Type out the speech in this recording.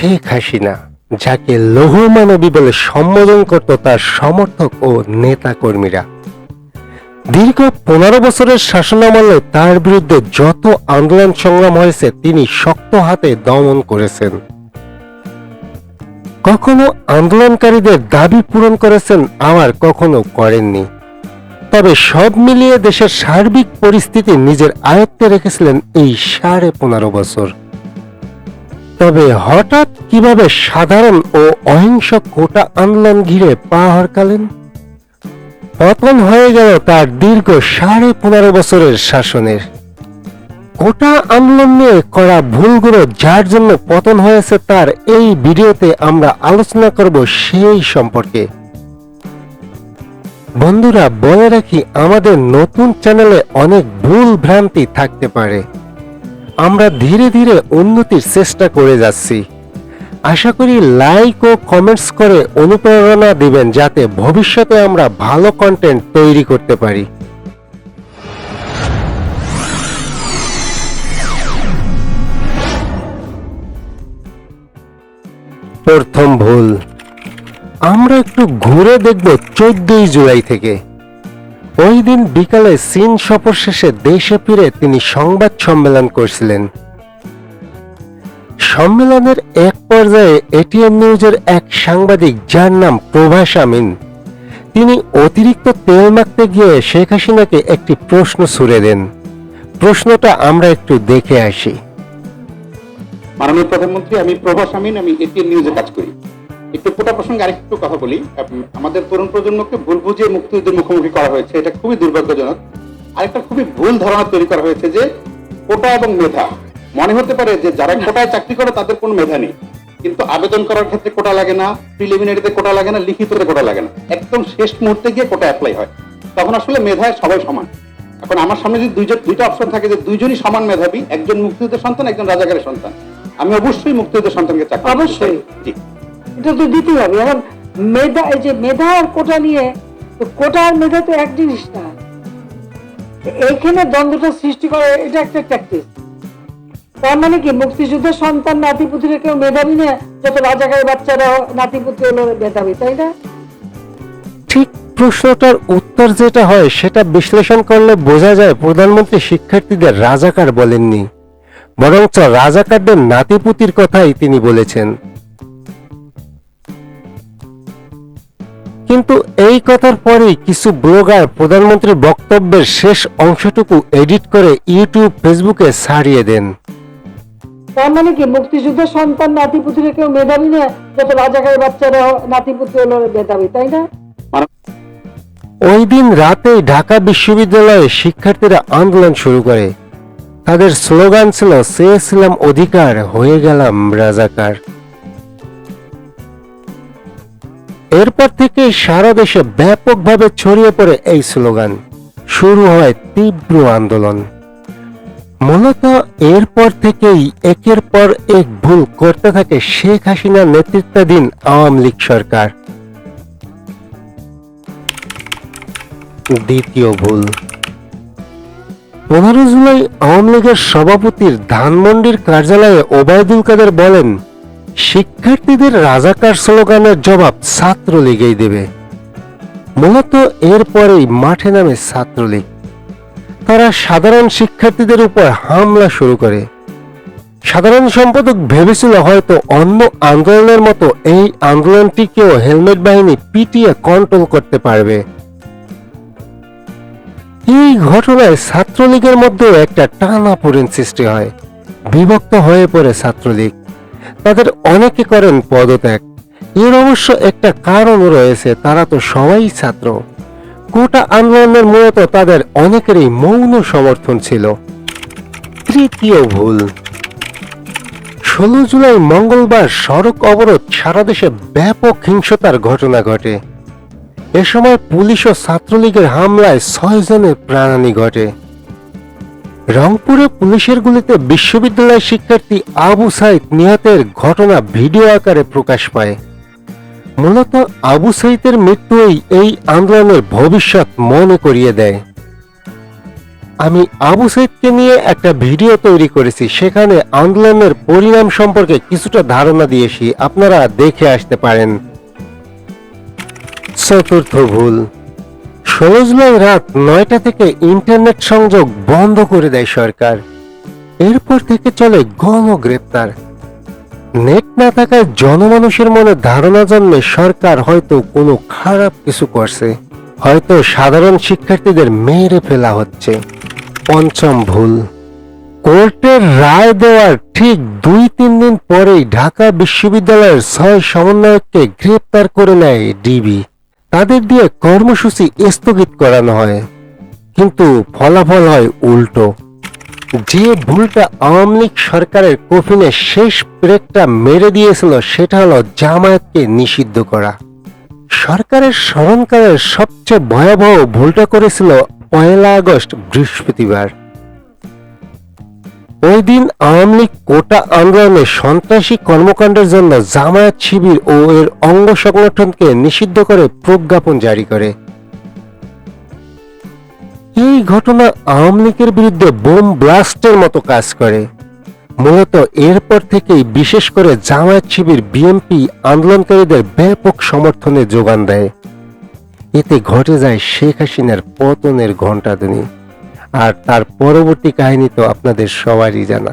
শেখ হাসিনা, যাকে লৌহ মানবী বলে সম্বোধন করত তার সমর্থক ও নেতা কর্মীরা দীর্ঘ পনেরো বছরের শাসনামলে তার বিরুদ্ধে যত আন্দোলন সংগ্রাম হয়েছে, তিনি শক্ত হাতে দমন করেছেন। কখনো আন্দোলনকারীদের দাবি পূরণ করেছেন আবার কখনো করেননি। তবে সব মিলিয়ে দেশের সার্বিক পরিস্থিতি নিজের আয়ত্তে রেখেছিলেন এই সাড়ে পনেরো বছর। তবে হঠাৎ কীভাবে সাধারণ ও অহিংস কোটা আন্দোলন ঘিরে পা হরকালেন? পতন হয়ে গেল তার দীর্ঘ সাড়ে পনেরো বছরের শাসনের। কোটা আন্দোলন নিয়ে করা ভুলগুলো যার জন্য পতন হয়েছে তার এই ভিডিওতে আমরা আলোচনা করব সেই সম্পর্কে। বন্ধুরা, বলে রাখি, আমাদের নতুন চ্যানেলে অনেক ভুল ভ্রান্তি থাকতে পারে। আমরা ধীরে ধীরে উন্নতির চেষ্টা করে যাচ্ছি। আশা করি লাইক ও কমেন্টস করে অনুপ্রেরণা দিবেন যাতে ভবিষ্যতে আমরা ভালো কন্টেন্ট তৈরি করতে পারি। প্রথম ভুল। আমরা একটু ঘুরে দেখব চোদ্দই জুলাই থেকে। ওই দিন বিকালে চীন সফর শেষে দেশে ফিরে তিনি সংবাদ সম্মেলন করছিলেন। সম্মেলনের এক পর্যায়ে এটিএম নিউজের এক সাংবাদিক, যার নাম প্রভাস আমিন। তিনি অতিরিক্ত তেল মাখতে গিয়ে শেখ হাসিনাকে একটি প্রশ্ন ছুড়ে দেন। প্রশ্নটা আমরা একটু দেখে আসি। মাননীয় প্রধানমন্ত্রী, আমি প্রভাস আমিন, আমি এটিএন নিউজে কাজ করি। একটু প্রসঙ্গে আরেকটু কথা বলি। আমাদের তরুণ প্রজন্মকে ভুল বুঝিয়ে মুক্তিযুদ্ধের মুখোমুখি করা হয়েছে এটা খুবই দুর্ভাগ্যজনক। আরেকটা খুবই ভুল ধারণা তৈরি করা হয়েছে যে কোটা এবং মেধা। মনে হতে পারে যে যারা কোটায় চাকরি করে তাদের কোনো মেধা নেই। কিন্তু আবেদন করার ক্ষেত্রে কোটা লাগে না প্রিলিমিনারিতে কোটা লাগে না লিখিততে কোটা লাগে না। একদম শেষ মুহূর্তে গিয়ে কোটা অ্যাপ্লাই হয়। তখন আসলে মেধায় সবাই সমান। এখন আমার সামনে যদি দুইজন দুইটা অপশন থাকে যে দুইজনই সমান মেধাবী একজন মুক্তিযুদ্ধের সন্তান একজন রাজাকারের সন্তান আমি অবশ্যই মুক্তিযুদ্ধের সন্তানকে চাকরি অবশ্যই। জি। এটা তো দিতেই হবে। এখন মেধা, এই যে মেধা আর কোটা নিয়ে, তো কোটা আর মেধা তো এক জিনিস না। এইখানে দ্বন্দ্বটা সৃষ্টি করে, এটা একটা ট্যাকটিস তার মানে কি, মুক্তিযুদ্ধের সন্তান নাতিপুতিরা কেউ মেধাবী না যত রাজাকারের বাচ্চারা নাতিপুতি হলো মেধাবী, তাই না? ঠিক প্রশ্নটার উত্তর যেটা হয়, সেটা বিশ্লেষণ করলে বোঝা যায় প্রধানমন্ত্রী শিক্ষার্থীদের রাজাকার বলেননি। বরঞ্চ রাজাকারদের নাতিপুতির কথাই তিনি বলেছেন। কিন্তু এই কথার পরেই কিছু ব্লগার প্রধানমন্ত্রীর বক্তব্যের শেষ অংশটুকু এডিট করে ইউটিউব ফেসবুকে ছাড়িয়ে দেন। তার মানে কি মুক্তিযুদ্ধের সন্তান নাতিপুতিরা কেউ মেধাবী না যত রাজাকারের বাচ্চারা নাতিপুতি হলো মেধাবী তাই না? ওই দিন রাতেই ঢাকা বিশ্ববিদ্যালয়ে শিক্ষার্থীরা আন্দোলন শুরু করে। তাদের স্লোগান ছিল চেয়েছিলাম অধিকার হয়ে গেলাম রাজাকার। এরপর থেকে সারা দেশে ব্যাপকভাবে ছড়িয়ে পড়ে এই স্লোগান, শুরু হয় তীব্র আন্দোলন। মূলত এরপর থেকেই একের পর এক ভুল করতে থাকে শেখ হাসিনার নেতৃত্বাধীন আওয়ামী লীগ সরকার। দ্বিতীয় ভুল। পনেরো জুলাই আওয়ামী লীগের সভাপতির ধানমন্ডির কার্যালয়ে ওবায়দুল কাদের বলেন শিক্ষার্থীদের রাজাকার স্লোগানের জবাব ছাত্রলীগেই দেবে। মূলত এরপরেই মাঠে নামে ছাত্রলীগ। তারা সাধারণ শিক্ষার্থীদের উপর হামলা শুরু করে। সাধারণ সম্পাদক ভেবেছিল হয়তো অন্য আন্দোলনের মতো এই আন্দোলনটিকেও হেলমেট বাহিনী পিটিয়ে কন্ট্রোল করতে পারবে। এই ঘটনায় ছাত্রলীগের মধ্যেও একটা টানা সৃষ্টি হয়। বিভক্ত হয়ে পড়ে ছাত্রলীগ। তাদের অনেকে করেন পদত্যাগ। এর অবশ্য একটা কারণ রয়েছে, তারা তো সবাই ছাত্র। কোটা আন্দোলনের মূলত তাদের অনেকেরই মৌন সমর্থন ছিল। তৃতীয় ভুল। ষোলো জুলাই মঙ্গলবার সড়ক অবরোধ সারা দেশে ব্যাপক হিংসতার ঘটনা ঘটে। এ সময় পুলিশ ও ছাত্রলীগের হামলায় ছয় জনের প্রাণহানি ঘটে। রংপুরে পুলিশের গুলিতে বিশ্ববিদ্যালয়ের শিক্ষার্থী আবু সাইদ নিহতের ঘটনা ভিডিও আকারে প্রকাশ পায়। মূলত আবু সাইদের মৃত্যুই এই আন্দোলনের ভবিষ্যৎ মনে করিয়ে দেয়। আমি আবু সাইদকে নিয়ে একটা ভিডিও তৈরি করেছি, সেখানে আন্দোলনের পরিণাম সম্পর্কে কিছুটা ধারণা দিয়েছি, আপনারা দেখে আসতে পারেন। চতুর্থ ভুল। ষোলো জুলাই রাত নয়টা থেকে ইন্টারনেট সংযোগ বন্ধ করে দেয় সরকার। এরপর থেকে চলে গণ গ্রেপ্তার। নেট না থাকায় জনমানুষের মনে ধারণা জন্মে সরকার হয়তো কোনো খারাপ কিছু করছে। হয়তো সাধারণ শিক্ষার্থীদের মেরে ফেলা হচ্ছে। পঞ্চম ভুল। কোর্টের রায় দেওয়ার ঠিক দুই তিন দিন পরেই ঢাকা বিশ্ববিদ্যালয়ের ছয় সমন্বয়ককে গ্রেপ্তার করে নেয় ডিবি। তাদের দিয়ে কর্মসূচি স্থগিত করানো হয়। কিন্তু ফলাফল হয় উল্টো। যে ভুলটা আওয়ামী লীগ সরকারের কফিনে শেষ ব্রেকটা মেরে দিয়েছিল, সেটা হলো জামায়াতকে নিষিদ্ধ করা। সরকারের স্মরণকালের সবচেয়ে ভয়াবহ ভুলটা করেছিল পয়লা আগস্ট বৃহস্পতিবার। ওই দিন আওয়ামী লীগ কোটা আন্দোলনে সন্ত্রাসী কর্মকাণ্ডের জন্য জামায়াত শিবির ও এর অঙ্গ সংগঠনকে নিষিদ্ধ করে প্রজ্ঞাপন জারি করে। এই ঘটনা আওয়ামী লীগের বিরুদ্ধে বোম ব্লাস্টের মতো কাজ করে। মূলত এরপর থেকেই বিশেষ করে জামায়াত শিবির, বিএনপি আন্দোলনকারীদের ব্যাপক সমর্থনে যোগান দেয়। এতে ঘটে যায় শেখ হাসিনার পতনের ঘণ্টাধ্বনি। আর তার পরবর্তী কাহিনী তো আপনাদের সবারই জানা।